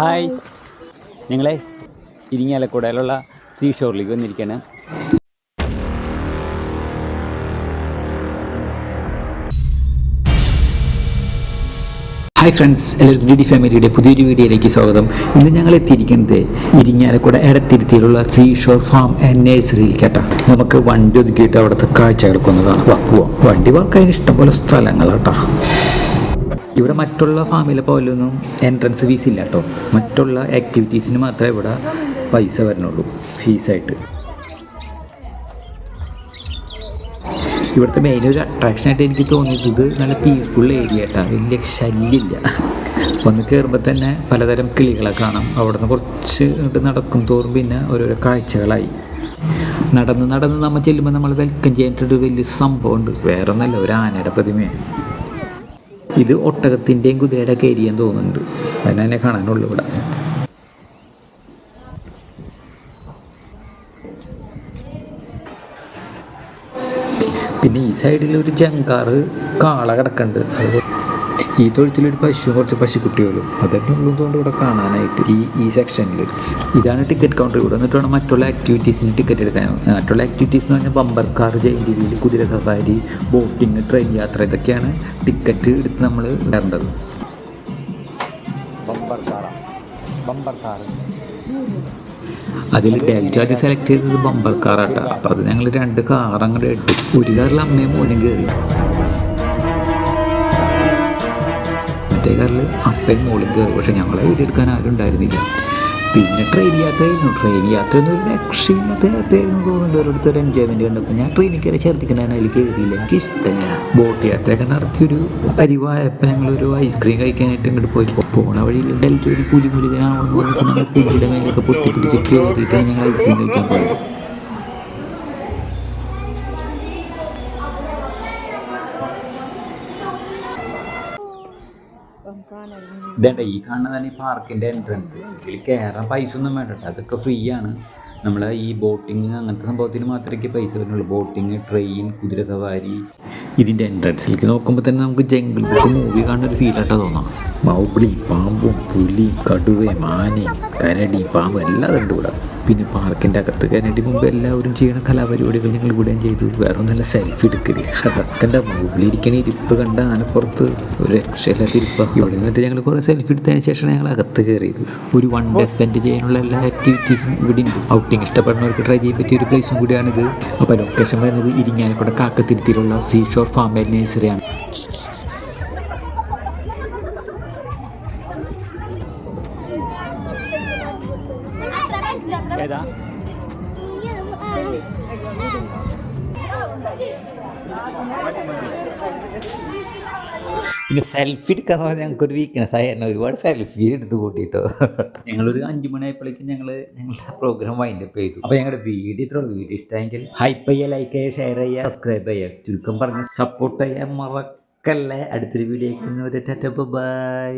Hi. ഞങ്ങളെ ഇരിങ്ങാലക്കുടയിലുള്ള sea ഷോറിലേക്ക് വന്നിരിക്കുകയാണ് ഹായ് ഫ്രണ്ട്സ് എല്ലാവർക്കും ഡി ഡി ഫാമിലിയുടെ പുതിയൊരു വീഡിയോയിലേക്ക് സ്വാഗതം. ഇന്ന് ഞങ്ങൾ എത്തിയിരിക്കുന്നത് ഇരിങ്ങാലക്കുട എടത്തിരുത്തിയിലുള്ള സീ ഷോർ ഫാം ആൻഡ് നഴ്സറിയിൽ കേട്ടാ. നമുക്ക് വണ്ടി ഒതുക്കിയിട്ട് അവിടുത്തെ കാഴ്ച കിടക്കുന്നതാണ് പോവാം. വണ്ടി പാർക്കാൻ ഇഷ്ടംപോലെ സ്ഥലങ്ങളാട്ടാ. ഇവിടെ മറ്റുള്ള ഫാമിലെ പോലൊന്നും എൻട്രൻസ് ഫീസ് ഇല്ല കേട്ടോ മറ്റുള്ള ആക്ടിവിറ്റീസിന് മാത്രമേ ഇവിടെ പൈസ വരണുള്ളൂ ഫീസായിട്ട് ഇവിടുത്തെ മെയിൻ ഒരു അട്രാക്ഷൻ ആയിട്ട് എനിക്ക് തോന്നിയത് നല്ല പീസ്ഫുൾ ഏരിയ ആയിട്ടാണ് വലിയ ശല്യമില്ല. വന്ന് കയറുമ്പോൾ തന്നെ പലതരം കിളികളെ കാണാം. അവിടെ നിന്ന് കുറച്ച് ഇങ്ങോട്ട് നടക്കും തോറും പിന്നെ ഓരോരോ കാഴ്ചകളായി. നടന്ന് നടന്ന് നമ്മൾ ചെല്ലുമ്പോൾ നമ്മൾ വെൽക്കം ചെയ്യാനായിട്ടൊരു വലിയ സംഭവമുണ്ട്. വേറെ ഒന്നല്ല ഒരു ആനയുടെ പ്രതിമയാണ് ഇത് ഒട്ടകത്തിന്റെയും കുതിരയുടെ ഒക്കെ തോന്നുന്നുണ്ട്. അതിനെ തന്നെ കാണാനുള്ളൂ ഇവിടെ. പിന്നെ ഈ സൈഡിൽ ഒരു ജങ്കാറ് കാള കിടക്കുന്നുണ്ട് അത് ഈ തൊഴുത്തിലൊരു പശുവും കുറച്ച് പശുക്കുട്ടികളും. അതൊക്കെ ഉള്ളതുകൊണ്ട് ഇവിടെ കാണാനായിട്ട് ഈ ഈ സെക്ഷനിൽ ഇതാണ് ടിക്കറ്റ് കൗണ്ടർ ഇവിടെ. വന്നിട്ട് വേണം മറ്റുള്ള ആക്ടിവിറ്റീസിന് ടിക്കറ്റ് എടുക്കാൻ. മറ്റുള്ള ആക്ടിവിറ്റീസ് എന്ന് പറഞ്ഞാൽ ബമ്പർ കാർ ജയിന്റ് വീൽ കുതിര സഫാരി ബോട്ടിങ് ട്രെയിൻ യാത്ര ഇതൊക്കെയാണ് ടിക്കറ്റ് എടുത്ത് നമ്മൾ ഇടേണ്ടത്. ബമ്പർ ബമ്പർ അതിൽ ഡെൽജാജ് സെലക്ട് ചെയ്തത് ബമ്പർ കാറാട്ടോ അപ്പോൾ അത് ഞങ്ങൾ രണ്ട് കാർ അങ്ങോട്ട് എടുത്തു. ഒരു കാറിൽ അമ്മയും മോനും കയറി മറ്റേ കാറിൽ അപ്പയും മോളും കയറി പക്ഷെ ഞങ്ങളെ വീട്ടിലെടുക്കാൻ ആരും ഉണ്ടായിരുന്നില്ല. പിന്നെ ട്രെയിൻ യാത്രയായിരുന്നു. ട്രെയിൻ യാത്ര ഒരു രക്ഷയില്ലാത്ത യാത്രയായിരുന്നു തോന്നുന്നുണ്ട് ഓരോരുത്തർ എൻജോയ്മെന്റ് കണ്ടപ്പോൾ. ഞാൻ ട്രെയിനിൽ കയറി ചേർത്തിക്കണ്ടാണ് അതിൽ കയറിയില്ല. എനിക്ക് ഇഷ്ടമല്ല ബോട്ട് യാത്രയൊക്കെ നടത്തിയൊരു പരിവായപ്പോൾ ഞങ്ങളൊരു ഐസ്ക്രീം കഴിക്കാനായിട്ട് ഇങ്ങോട്ട് പോയി പോണ വഴിയിൽ ഡൽഹി ഒരു പുലി മുരുകനാണെന്ന് പുലിയുടെ മേലൊക്കെ പൊത്തി പിടിച്ച് കയറിയിട്ടാണ് ഞങ്ങൾ ഐസ്ക്രീം കഴിക്കാൻ പോയത്. ഇതേണ്ട ഈ കാണുന്നതാണ് ഈ പാർക്കിന്റെ എൻട്രൻസ് ഇതിൽ കയറാൻ പൈസ ഒന്നും വേണ്ട അതൊക്കെ ഫ്രീ ആണ്. നമ്മൾ ഈ ബോട്ടിങ് അങ്ങനത്തെ സംഭവത്തിന് മാത്രമേ പൈസ വരുന്നുള്ളൂ. ബോട്ടിങ് ട്രെയിൻ കുതിര സവാരി. ഇതിന്റെ എൻട്രൻസിലേക്ക് നോക്കുമ്പോൾ തന്നെ നമുക്ക് ജംഗിൾ ബുക്ക് മൂവി കാണുന്ന ഒരു ഫീലായിട്ടാ തോന്നാം. മൗബിളി പാമ്പും പുലിയും കടുവയും ആനയും കരടി പാമ്പ് എല്ലാം ഉണ്ട് ഇവിടെ പിന്നെ പാർക്കിന്റെ അകത്ത് കയറേണ്ടി മുമ്പ് എല്ലാവരും ചെയ്യണ കലാപരിപാടികൾ ഞങ്ങൾ ഇവിടെയും ചെയ്തു. വേറെ ഒന്നല്ല സെൽഫി എടുക്കൽ. അതൊക്കെ മുകളിലിരിക്കണ ഇരിപ്പ് കണ്ട ആനപ്പുറത്ത് ഒരു രക്ഷയില്ലാത്ത ഇരിപ്പ. ഇവിടെ നിന്നിട്ട് ഞങ്ങൾ കുറേ സെൽഫി എടുത്തതിന് ശേഷം ഞങ്ങൾ അകത്ത് കയറിയത്. ഒരു വൺ ഡേ സ്പെൻഡ് ചെയ്യാനുള്ള എല്ലാ ആക്ടിവിറ്റീസും ഇവിടെ ഉണ്ട് ഔട്ടിങ് ഇഷ്ടപ്പെടുന്നവർക്ക് ട്രൈ ചെയ്യാൻ പറ്റിയ ഒരു പ്ലേസും കൂടിയാണിത്. അപ്പോൾ ലൊക്കേഷൻ വരുന്നത് ഇരിങ്ങാലക്കുട കാക്കത്തിരുത്തിയിലുള്ള സീ ഷോർ ഫാം ആൻഡ് ഏതാ? പിന്നെ സെൽഫി എടുക്കാന്ന് പറഞ്ഞാൽ ഞങ്ങൾക്കൊരു വീക്ക്നെസ് ആയിരുന്നു ഒരുപാട് സെൽഫി എടുത്ത് കൂട്ടിയിട്ടോ ഞങ്ങളൊരു മണി മണിയായപ്പോഴേക്കും ഞങ്ങൾ ഞങ്ങളുടെ പ്രോഗ്രാം വൈൻഡ് അപ്പ് ചെയ്തു. അപ്പോൾ ഞങ്ങളുടെ വീഡിയോ ഇത്ര വീഡിയോ ഇഷ്ടമെങ്കിൽ ഹൈപ്പ് ചെയ്യുക ലൈക്ക് ചെയ്യുക ഷെയർ ചെയ്യുക സബ്സ്ക്രൈബ് ചെയ്യുക. ചുരുക്കം പറഞ്ഞ് സപ്പോർട്ട് ചെയ്യാൻ മറക്കല്ലേ. അടുത്തൊരു വീഡിയോ ബൈ